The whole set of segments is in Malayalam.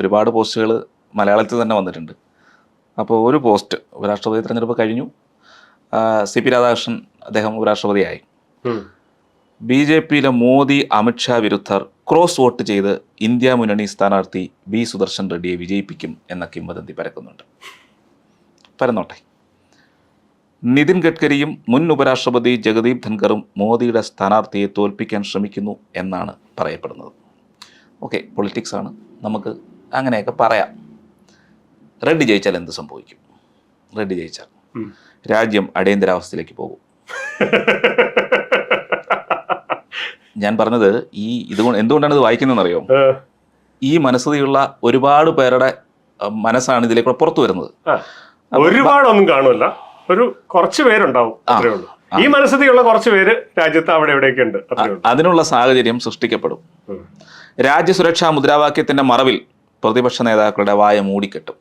ഒരുപാട് പോസ്റ്റുകൾ മലയാളത്തിൽ തന്നെ വന്നിട്ടുണ്ട്. അപ്പോൾ ഒരു പോസ്റ്റ് ഉപരാഷ്ട്രപതി തിരഞ്ഞെടുപ്പ് കഴിഞ്ഞു. സി പി രാധാകൃഷ്ണൻ അദ്ദേഹം ഉപരാഷ്ട്രപതിയായി. ബി ജെ പിയിലെ മോദി അമിത്ഷാ വിരുദ്ധർ ക്രോസ് വോട്ട് ചെയ്ത് ഇന്ത്യ മുന്നണി സ്ഥാനാർത്ഥി ബി സുദർശൻ റെഡ്ഡിയെ വിജയിപ്പിക്കും എന്ന കിംവദന്തി പരക്കുന്നുണ്ട്. പരന്നോട്ടെ. നിതിൻ ഗഡ്കരിയും മുൻ ഉപരാഷ്ട്രപതി ജഗദീപ് ധൻഖറും മോദിയുടെ സ്ഥാനാർത്ഥിയെ തോൽപ്പിക്കാൻ ശ്രമിക്കുന്നു എന്നാണ് പറയപ്പെടുന്നത്. ഓക്കെ പൊളിറ്റിക്സ് ആണ് നമുക്ക് അങ്ങനെയൊക്കെ പറയാം. റെഡ് ജയിച്ചാൽ എന്ത് സംഭവിക്കും? റെഡ് ജയിച്ചാൽ രാജ്യം അടിയന്തരാവസ്ഥയിലേക്ക് പോകും. ഞാൻ പറഞ്ഞത് ഈ ഇതുകൊണ്ട് എന്തുകൊണ്ടാണ് ഇത് വായിക്കുന്നതെന്ന് അറിയോ ഈ മനസ്സതിയുള്ള ഒരുപാട് പേരുടെ മനസ്സാണ് ഇതിലേക്ക് പുറത്തു വരുന്നത്. ഒരുപാടൊന്നും കാണുമല്ല. ഒരു കുറച്ച് പേരുണ്ടാവും അത്രേ ഉള്ളൂ. ഈ മനസ്സിലുള്ള കുറച്ച് പേര് രാജ്യത്ത് അവിടെ എവിടെയൊക്കെ ഉണ്ട് അതിനുള്ള സാഹചര്യം സൃഷ്ടിക്കപ്പെടും. രാജ്യസുരക്ഷാ മുദ്രാവാക്യത്തിന്റെ മറവിൽ പ്രതിപക്ഷ നേതാക്കളുടെ വായ മൂടിക്കെട്ടും.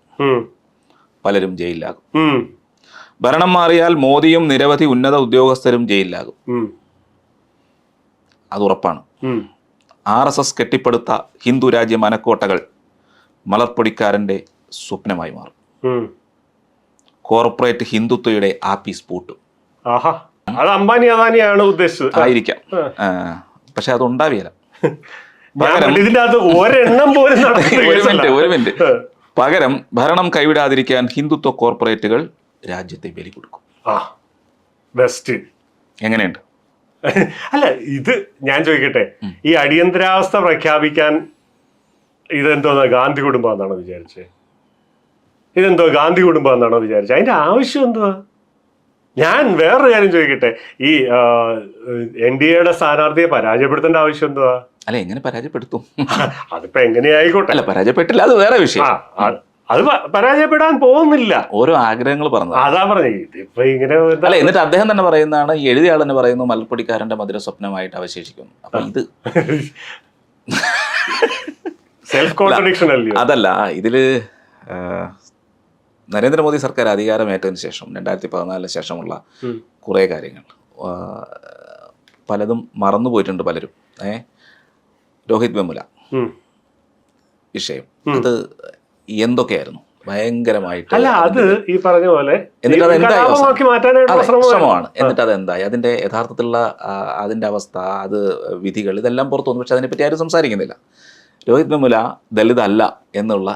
പലരും ജയിലിലാകും. ഭരണം മാറിയാൽ മോദിയും നിരവധി ഉന്നത ഉദ്യോഗസ്ഥരും ജയിലിലാകും. അത് ഉറപ്പാണ്. ആർ എസ് എസ് കെട്ടിപ്പടുത്ത ഹിന്ദു രാജ്യ മനക്കോട്ടകൾ മലർപ്പൊടിക്കാരന്റെ സ്വപ്നമായി മാറും. കോർപ്പറേറ്റ് ഹിന്ദുത്വയുടെ ആപ്പീസ് പൂട്ടും. ആഹാ. അത് അംബാനി അദാനിയാണ് ഉദ്ദേശിച്ചത്. ആയിരിക്കാം. പക്ഷെ അത് ഉണ്ടാവില്ല. ഇതിന്റെ അകത്ത് ഒരെണ്ണം പോലും ഒരു മിനിറ്റ് ഒരു മിനിറ്റ്. പകരം ഭരണം കൈവിടാതിരിക്കാൻ ഹിന്ദുത്വ കോർപ്പറേറ്റുകൾ രാജ്യത്തെ ബലി കൊടുക്കും. ആ ബെസ്റ്റ് എങ്ങനെയുണ്ട്? അല്ല ഇത് ഞാൻ ചോദിക്കട്ടെ ഈ അടിയന്തരാവസ്ഥ പ്രഖ്യാപിക്കാൻ ഇതെന്തോ ഗാന്ധി കുടുംബം എന്നാണോ വിചാരിച്ചത് ഇതെന്തോ ഗാന്ധി കുടുംബം എന്നാണോ വിചാരിച്ചത് അതിന്റെ ആവശ്യം എന്തുവാ? ഞാൻ വേറൊരു കാര്യം ചോദിക്കട്ടെ ഈ എൻ ഡി എയുടെ സ്ഥാനാർത്ഥിയെ പരാജയപ്പെടുത്തേണ്ട ആവശ്യം എന്തുവാ? അല്ല എങ്ങനെ പരാജയപ്പെടുത്തും? അതിപ്പോ എങ്ങനെയായിക്കോട്ടെ? അല്ല പരാജയപ്പെട്ടില്ല അത് വേറെ വിഷയം. അത് പരാജയപ്പെടാൻ പോകുന്നില്ല. ഓരോ ആഗ്രഹങ്ങൾ പറഞ്ഞു അതാ പറഞ്ഞത്. ഇതിപ്പോ ഇങ്ങനെ അല്ല എന്നിട്ട് അദ്ദേഹം തന്നെ പറയുന്നതാണ് എഴുതിയാൾ എഴുതിയ ആൾ തന്നെ പറയുന്നു മലപ്പൊടിക്കാരന്റെ മധുര സ്വപ്നമായിട്ട് അവശേഷിക്കുന്നു. അപ്പൊ ഇത് സെൽഫ് കോൺട്രഡിക്ഷൻ അല്ലേ അതല്ല ഇതിൽ നരേന്ദ്രമോദി സർക്കാർ അധികാരമേറ്റതിന് ശേഷം രണ്ടായിരത്തി പതിനാലിന് ശേഷമുള്ള. കുറേ കാര്യങ്ങൾ. പലതും മറന്നു പോയിട്ടുണ്ട് പലരും. ഏ രോഹിത് വെമുല. വിഷയം. അത് എന്തൊക്കെയായിരുന്നു? ഭയങ്കരമായിട്ട് അല്ല അത് ഈ പറഞ്ഞ പോലെ എന്നിട്ട് അത് എന്തായി ശ്രമമാണ്. എന്നിട്ട് അത് എന്തായി? അതിന്റെ യഥാർത്ഥത്തിലുള്ള അതിന്റെ അവസ്ഥ അത് വിധികൾ ഇതെല്ലാം പുറത്തു വന്നു. പക്ഷെ അതിനെപ്പറ്റി ആരും സംസാരിക്കുന്നില്ല. രോഹിത് വെമുല ദളിത് അല്ല എന്നുള്ള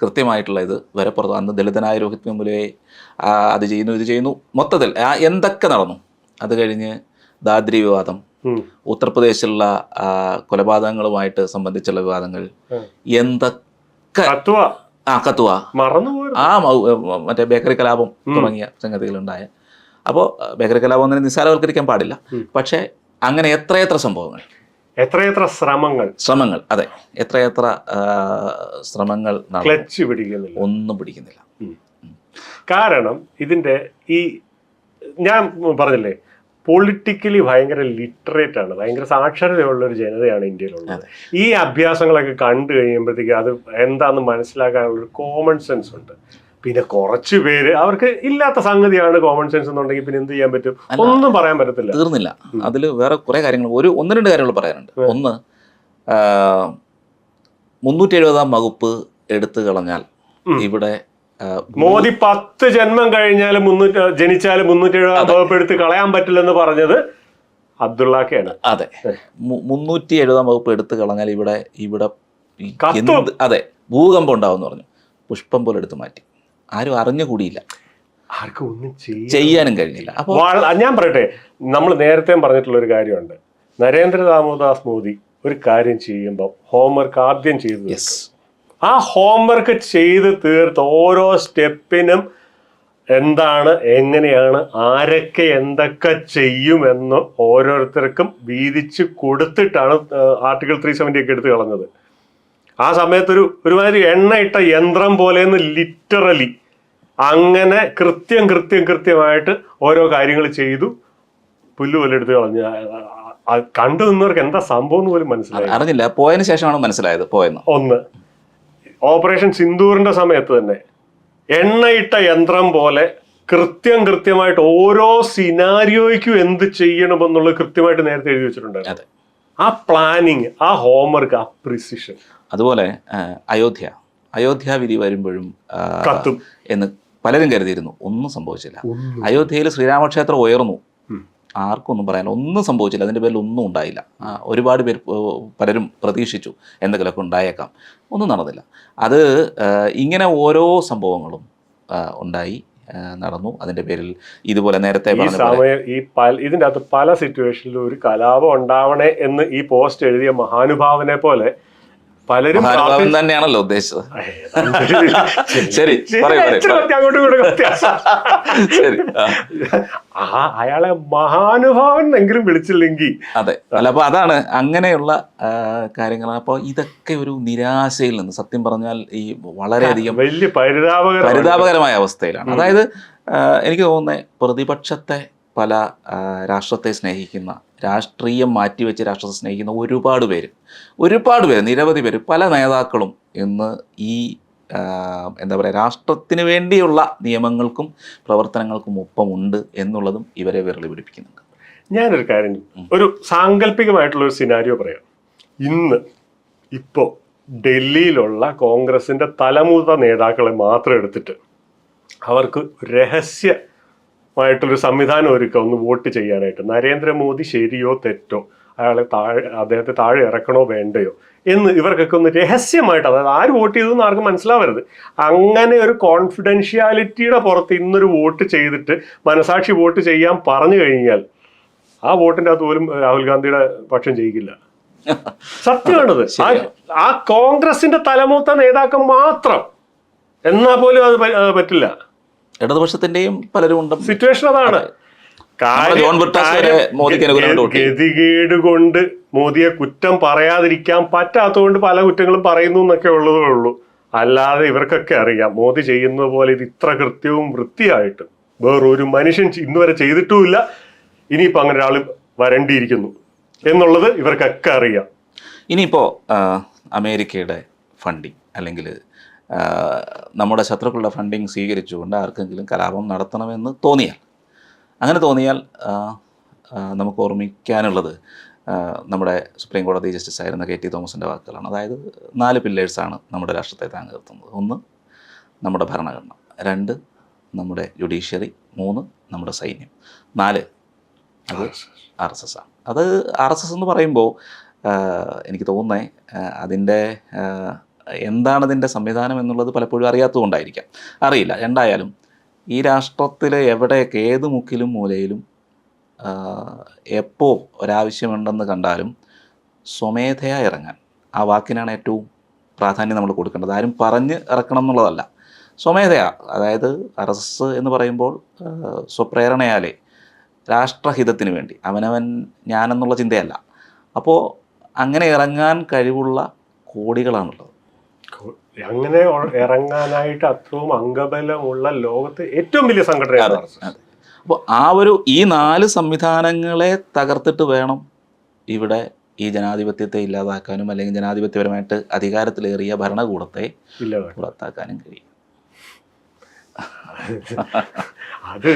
കൃത്യമായിട്ടുള്ള ഇത് വരെ പുറത്തു അന്ന് ദളിതനായ രോഹിത് വെമുലയെ അത് ചെയ്യുന്നു ഇത് ചെയ്യുന്നു. മൊത്തത്തിൽ എന്തൊക്കെ നടന്നു? അത് കഴിഞ്ഞ് ദാദ്രി വിവാദം. ഉത്തർപ്രദേശിലുള്ള കൊലപാതകങ്ങളുമായിട്ട് സംബന്ധിച്ചുള്ള വിവാദങ്ങൾ. എന്തൊക്കെ ആ കത്തുവ ആ മറ്റേ ബേക്കറി കലാപം തുടങ്ങിയ സംഗതികളുണ്ടായ. അപ്പോൾ ബേക്കറി കലാപം അങ്ങനെ നിസ്സാരവൽക്കരിക്കാൻ പാടില്ല. പക്ഷെ പക്ഷേ അങ്ങനെ എത്രയെത്ര സംഭവങ്ങൾ? എത്രയെത്ര ശ്രമങ്ങൾ? ശ്രമങ്ങൾ അതെ. എത്രയെത്ര ശ്രമങ്ങൾ ക്ലച്ച് പിടിക്കുന്നില്ല. ഒന്നും പിടിക്കുന്നില്ല. കാരണം ഇതിന്റെ ഈ ഞാൻ പറഞ്ഞില്ലേ പൊളിറ്റിക്കലി ഭയങ്കര ലിറ്ററേറ്റ് ആണ്. ഭയങ്കര സാക്ഷരതയുള്ള ഒരു ജനതയാണ് ഇന്ത്യയിലുള്ളത്. ഈ അഭ്യാസങ്ങളൊക്കെ കണ്ടു കഴിയുമ്പോഴത്തേക്ക് അത് എന്താണെന്ന് മനസ്സിലാക്കാനുള്ള ഒരു കോമൺ സെൻസ് ഉണ്ട്. പിന്നെ കുറച്ച് പേര് അവർക്ക് ഇല്ലാത്ത സംഗതിയാണ് കോമൺ സെൻസ് എന്നുണ്ടെങ്കിൽ പിന്നെ എന്ത് ചെയ്യാൻ പറ്റും? ഒന്നും പറയാൻ പറ്റത്തില്ല. തീർന്നില്ല. അതിൽ വേറെ കുറേ കാര്യങ്ങൾ ഒരു ഒന്ന് രണ്ട് കാര്യങ്ങൾ പറയാനുണ്ട്. ഒന്ന് മുന്നൂറ്റി എഴുപതാം വകുപ്പ് എടുത്തു കളഞ്ഞാൽ. ഇവിടെ മോദി പത്ത് ജന്മം കഴിഞ്ഞാലും മുന്നൂറ്റി ജനിച്ചാലും മുന്നൂറ്റി എഴുപതാം വകുപ്പ് എടുത്ത് കളയാൻ പറ്റില്ലെന്ന് പറഞ്ഞത് അബ്ദുള്ളക്കാണ്. അതെ. മുന്നൂറ്റി എഴുപതാം വകുപ്പ് എടുത്തു കളഞ്ഞാൽ ഇവിടെ ഇവിടെ. അതെ ഭൂകമ്പം ഉണ്ടാവും എന്ന് പറഞ്ഞു. പുഷ്പം പോലെ എടുത്ത് മാറ്റി. ആരും അറിഞ്ഞുകൂടിയില്ല. ആർക്കും ഒന്നും ചെയ്യാനും കഴിഞ്ഞില്ല. അപ്പോൾ ഞാൻ പറയട്ടെ നമ്മൾ നേരത്തെ പറഞ്ഞിട്ടുള്ള ഒരു കാര്യമുണ്ട്. നരേന്ദ്ര ദാമോദാസ് മോദി ഒരു കാര്യം ചെയ്യുമ്പോൾ ഹോംവർക്ക് ആദ്യം ചെയ്തു ആ ഹോംവർക്ക് ചെയ്ത് തീർത്ത് ഓരോ സ്റ്റെപ്പിനും എന്താണ് എങ്ങനെയാണ് ആരൊക്കെ എന്തൊക്കെ ചെയ്യുമെന്ന് ഓരോരുത്തർക്കും വീതിച്ച് കൊടുത്തിട്ടാണ് ആർട്ടിക്കിൾ ത്രീ സെവന്റി ഒക്കെ എടുത്ത് കളഞ്ഞത്. ആ സമയത്തൊരു ഒരുമാതിരി എണ്ണയിട്ട യന്ത്രം പോലെയെന്ന് ലിറ്ററലി അങ്ങനെ കൃത്യം കൃത്യം കൃത്യമായിട്ട് ഓരോ കാര്യങ്ങൾ ചെയ്തു പുല്ല് പോലെ എടുത്ത് കളഞ്ഞു. കണ്ടു നിന്നവർക്ക് എന്താ സംഭവം എന്ന് പോലും മനസ്സിലായി അറിഞ്ഞില്ല. പോയതിനു ശേഷമാണ് മനസ്സിലായത്? പോയെന്ന്. ഒന്ന്. ഓപ്പറേഷൻ സിന്ദൂറിന്റെ സമയത്ത് തന്നെ എണ്ണയിട്ട യന്ത്രം പോലെ കൃത്യം കൃത്യമായിട്ട് ഓരോ സിനാരിയോയ്ക്കും എന്ത് ചെയ്യണമെന്നുള്ളത് കൃത്യമായിട്ട് നേരത്തെ എഴുതി വെച്ചിട്ടുണ്ട് അതെ. ആ പ്ലാനിങ് ആ ഹോംവർക്ക് ആ പ്രിസിഷൻ അതുപോലെ അയോധ്യ. അയോധ്യ വിധി വരുമ്പോഴും കത്തും. എന്ന് പലരും കരുതിയിരുന്നു. ഒന്നും സംഭവിച്ചില്ല. അയോധ്യയിൽ ശ്രീരാമക്ഷേത്രം ഉയർന്നു. ആർക്കൊന്നും പറയാനില്ല. ഒന്നും സംഭവിച്ചില്ല. അതിന്റെ പേരിൽ ഒന്നും ഉണ്ടായില്ല. ഒരുപാട് പേര് പലരും പ്രതീക്ഷിച്ചു എന്തെങ്കിലുമൊക്കെ ഉണ്ടായേക്കാം. ഒന്നും നടന്നില്ല. അത് ഇങ്ങനെ ഓരോ സംഭവങ്ങളും ഉണ്ടായി നടന്നു. അതിന്റെ പേരിൽ ഇതുപോലെ നേരത്തെ ഈ പറഞ്ഞ പോലെ സമയം ഈ പല ഇതിന്റെ അകത്ത് പല സിറ്റുവേഷനിലും ഒരു കലാപം ഉണ്ടാവണേ എന്ന് ഈ പോസ്റ്റ് എഴുതിയ മഹാനുഭാവനെ പോലെ പലരും തന്നെയാണല്ലോ ഉദ്ദേശിച്ചത്. ശരി, ശരി. അങ്ങോട്ടും ആ, അയാളെ മഹാനുഭാവൻ എങ്കിലും വിളിച്ചില്ലെങ്കിൽ. അതെ. അല്ല അപ്പൊ അതാണ് അങ്ങനെയുള്ള കാര്യങ്ങളാണ് അപ്പോൾ ഇതൊക്കെ ഒരു നിരാശയിൽ നിന്ന് സത്യം പറഞ്ഞാൽ ഈ വളരെയധികം വലിയ പരിതാപകര പരിതാപകരമായ അവസ്ഥയിലാണ്. അതായത് എനിക്ക് തോന്നുന്നത് പ്രതിപക്ഷത്തെ പല രാഷ്ട്രത്തെ സ്നേഹിക്കുന്ന രാഷ്ട്രീയം മാറ്റിവെച്ച് രാഷ്ട്രത്തെ സ്നേഹിക്കുന്ന ഒരുപാട് പേര്. ഒരുപാട് പേര് നിരവധി പേര് പല നേതാക്കളും ഇന്ന് ഈ എന്താ പറയുക രാഷ്ട്രത്തിന് വേണ്ടിയുള്ള നിയമങ്ങൾക്കും പ്രവർത്തനങ്ങൾക്കും ഒപ്പമുണ്ട് എന്നുള്ളതും ഇവരെ വിരളി പിടിപ്പിക്കുന്നുണ്ട്. ഞാനൊരു കാര്യം ഒരു സാങ്കല്പികമായിട്ടുള്ള ഒരു സിനാരിയോ പറയാം. ഇന്ന് ഇപ്പോൾ ഡൽഹിയിലുള്ള കോൺഗ്രസിന്റെ തലമുത നേതാക്കളെ മാത്രം എടുത്തിട്ട് അവർക്ക് രഹസ്യമായിട്ടുള്ളൊരു സംവിധാനം ഒരുക്കുക ഒന്ന് വോട്ട് ചെയ്യാനായിട്ട്. നരേന്ദ്രമോദി ശരിയോ തെറ്റോ? അയാളെ താഴെ അദ്ദേഹത്തെ താഴെ ഇറക്കണോ വേണ്ടയോ? എന്ന് ഇവർക്കൊക്കെ ഒന്ന് രഹസ്യമായിട്ട് അതായത് ആര് വോട്ട് ചെയ്തതെന്ന് ആർക്കും മനസ്സിലാവരുത്. അങ്ങനെ ഒരു കോൺഫിഡൻഷ്യാലിറ്റിയുടെ പുറത്ത് ഇന്നൊരു വോട്ട് ചെയ്തിട്ട് മനസാക്ഷി വോട്ട് ചെയ്യാൻ പറഞ്ഞു കഴിഞ്ഞാൽ ആ വോട്ടിന്റെ അകത്ത് പോലും രാഹുൽ ഗാന്ധിയുടെ പക്ഷം ജയിക്കില്ല. സത്യമാണത്. ആ- കോൺഗ്രസിന്റെ തലമൂത്ത നേതാക്കൾ മാത്രം. എന്നാ പോലും അത് പറ്റില്ല. ഇടതുപക്ഷത്തിന്റെയും പലരും ഉണ്ട് സിറ്റുവേഷൻ അതാണ്. ഗതികേട് കൊണ്ട് മോദിയെ കുറ്റം പറയാതിരിക്കാൻ പറ്റാത്തതുകൊണ്ട് പല കുറ്റങ്ങളും പറയുന്നു എന്നൊക്കെ ഉള്ളതേ ഉള്ളൂ അല്ലാതെ ഇവർക്കൊക്കെ അറിയാം. മോദി ചെയ്യുന്നത് പോലെ ഇത് ഇത്ര കൃത്യവും വൃത്തിയായിട്ട് വേറൊരു മനുഷ്യൻ ഇന്ന് ഇന്നുവരെ ചെയ്തിട്ടുമില്ല. ഇനിയിപ്പോ അങ്ങനെ ഒരാൾ വരണ്ടിയിരിക്കുന്നു എന്നുള്ളത് ഇവർക്കൊക്കെ അറിയാം. ഇനിയിപ്പോൾ അമേരിക്കയുടെ ഫണ്ടിങ് അല്ലെങ്കിൽ നമ്മുടെ ശത്രുക്കളുടെ ഫണ്ടിങ് സ്വീകരിച്ചുകൊണ്ട് ആർക്കെങ്കിലും കലാപം നടത്തണമെന്ന് തോന്നിയാൽ. അങ്ങനെ തോന്നിയാൽ നമുക്ക് ഓർമ്മിക്കാനുള്ളത് നമ്മുടെ സുപ്രീം കോടതി ജസ്റ്റിസ് ആയിരുന്ന കെ ടി തോമസിന്റെ വാക്കുകളാണ്. അതായത് നാല് പില്ലേഴ്സാണ് നമ്മുടെ രാഷ്ട്രത്തെ താങ്ങി നിർത്തുന്നത് ഒന്ന് നമ്മുടെ ഭരണഘടന. രണ്ട് നമ്മുടെ ജുഡീഷ്യറി മൂന്ന് നമ്മുടെ സൈന്യം. നാല് അത് ആർ എസ് എസ് ആണ്. അത് ആർ എസ് എസ് എന്ന് പറയുമ്പോൾ എനിക്ക് തോന്നുന്നത് അതിന്റെ എന്താണ് ഇതിന്റെ സംവിധാനം എന്നുള്ളത് പലപ്പോഴും അറിയാത്തതുകൊണ്ടായിരിക്കാം. അറിയില്ല രണ്ടായാലും ഈ രാഷ്ട്രത്തിലെ എവിടെയൊക്കെ ഏത് മുക്കിലും മൂലയിലും എപ്പോൾ ഒരാവശ്യമുണ്ടെന്ന് കണ്ടാലും സ്വമേധയാ ഇറങ്ങാൻ. ആ വാക്കിനാണ് ഏറ്റവും പ്രാധാന്യം നമ്മൾ കൊടുക്കേണ്ടത്. ആരും പറഞ്ഞ് ഇറക്കണം എന്നുള്ളതല്ല. സ്വമേധയാ അതായത് ആർ എന്ന് പറയുമ്പോൾ സ്വപ്രേരണയാലേ രാഷ്ട്രഹിതത്തിന് വേണ്ടി. അവനവൻ ഞാനെന്നുള്ള ചിന്തയല്ല. അപ്പോൾ അങ്ങനെ ഇറങ്ങാൻ കഴിവുള്ള കോടികളാണുള്ളത്. അങ്ങനെ ഇറങ്ങാനായിട്ട് അത്രയും അംഗബലമുള്ള ലോകത്ത് ഏറ്റവും വലിയ സംഘടനയാണ് അപ്പോൾ ആ ഒരു ഈ നാല് സംവിധാനങ്ങളെ തകർത്തിട്ട് വേണം ഇവിടെ ഈ ജനാധിപത്യത്തെ ഇല്ലാതാക്കാനും അല്ലെങ്കിൽ ജനാധിപത്യപരമായിട്ട് അധികാരത്തിലേറിയ ഭരണകൂടത്തെ. പുറത്താക്കാനും കഴിയും. അത്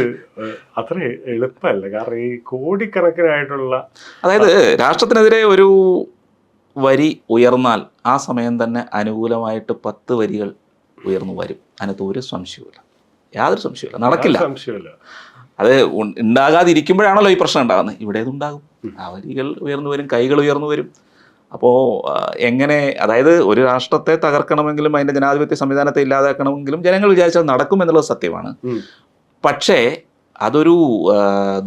അത്ര എളുപ്പമല്ല. കാരണം ഈ കോടിക്കണക്കിനായിട്ടുള്ള അതായത് രാഷ്ട്രത്തിനെതിരെ ഒരു വരി ഉയർന്നാൽ ആ സമയം തന്നെ അനുകൂലമായിട്ട് പത്ത് വരികൾ ഉയർന്നു വരും. അതിനകത്ത് ഒരു സംശയവുമില്ല. യാതൊരു സംശയമില്ല നടക്കില്ല. സംശയമില്ല അത് ഉണ്ടാകാതിരിക്കുമ്പോഴാണല്ലോ ഈ പ്രശ്നം ഉണ്ടാകുന്നത്. ഇവിടെ ഇതുണ്ടാകും ആ വരികൾ ഉയർന്നു വരും കൈകൾ ഉയർന്നു വരും. അപ്പോൾ എങ്ങനെ അതായത് ഒരു രാഷ്ട്രത്തെ തകർക്കണമെങ്കിലും അതിന്റെ ജനാധിപത്യ സംവിധാനത്തെ ഇല്ലാതാക്കണമെങ്കിലും ജനങ്ങൾ വിചാരിച്ചാൽ നടക്കും എന്നുള്ളത് സത്യമാണ്. പക്ഷേ അതൊരു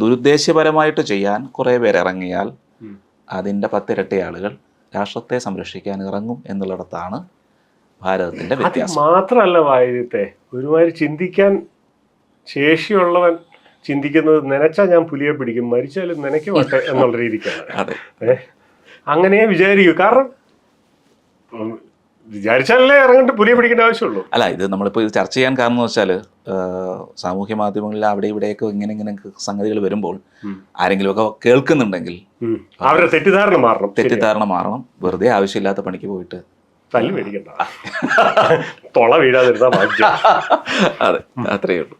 ദുരുദ്ദേശപരമായിട്ട് ദുരുദ്ദേശ്യപരമായിട്ട് ചെയ്യാൻ കുറേ പേരിറങ്ങിയാൽ. അതിന്റെ പത്തിരട്ടി ആളുകൾ രാഷ്ട്രത്തെ സംരക്ഷിക്കാൻ ഇറങ്ങും എന്നുള്ളിടത്താണ് ഭാരതത്തിന്റെ അത് വ്യത്യാസം. മാത്രമല്ല വായുത്തെ ഒരുമാതിരി ചിന്തിക്കാൻ ശേഷിയുള്ളവൻ ചിന്തിക്കുന്നത് നനച്ചാൽ ഞാൻ പുലിയെ പിടിക്കും മരിച്ചാലും നനയ്ക്ക് വട്ടെ എന്നുള്ള രീതിക്കാണ്. അതെ? അങ്ങനെ വിചാരിക്കൂ. കാരണം ഉം, വിചാരിച്ചാലല്ലേ ഇറങ്ങിട്ട് പുലിയെ പിടിക്കേണ്ട ആവശ്യമുള്ളൂ. അല്ല ഇത് നമ്മളിപ്പോൾ ഇത് ചർച്ച ചെയ്യാൻ കാരണം എന്ന് വെച്ചാൽ സാമൂഹ്യ മാധ്യമങ്ങളിൽ അവിടെ ഇവിടെയൊക്കെ ഇങ്ങനെ ഇങ്ങനെ സംഗതികൾ വരുമ്പോൾ ആരെങ്കിലും ആരെങ്കിലുമൊക്കെ കേൾക്കുന്നുണ്ടെങ്കിൽ. അവരുടെ തെറ്റിദ്ധാരണ മാറണം. തെറ്റിദ്ധാരണ മാറണം. വെറുതെ ആവശ്യമില്ലാത്ത പണിക്ക് പോയിട്ട്. തല്ല് മേടിക്കണ്ട. തൊള വീഴാതിരുന്നാ അതെ അത്രയേ ഉള്ളൂ.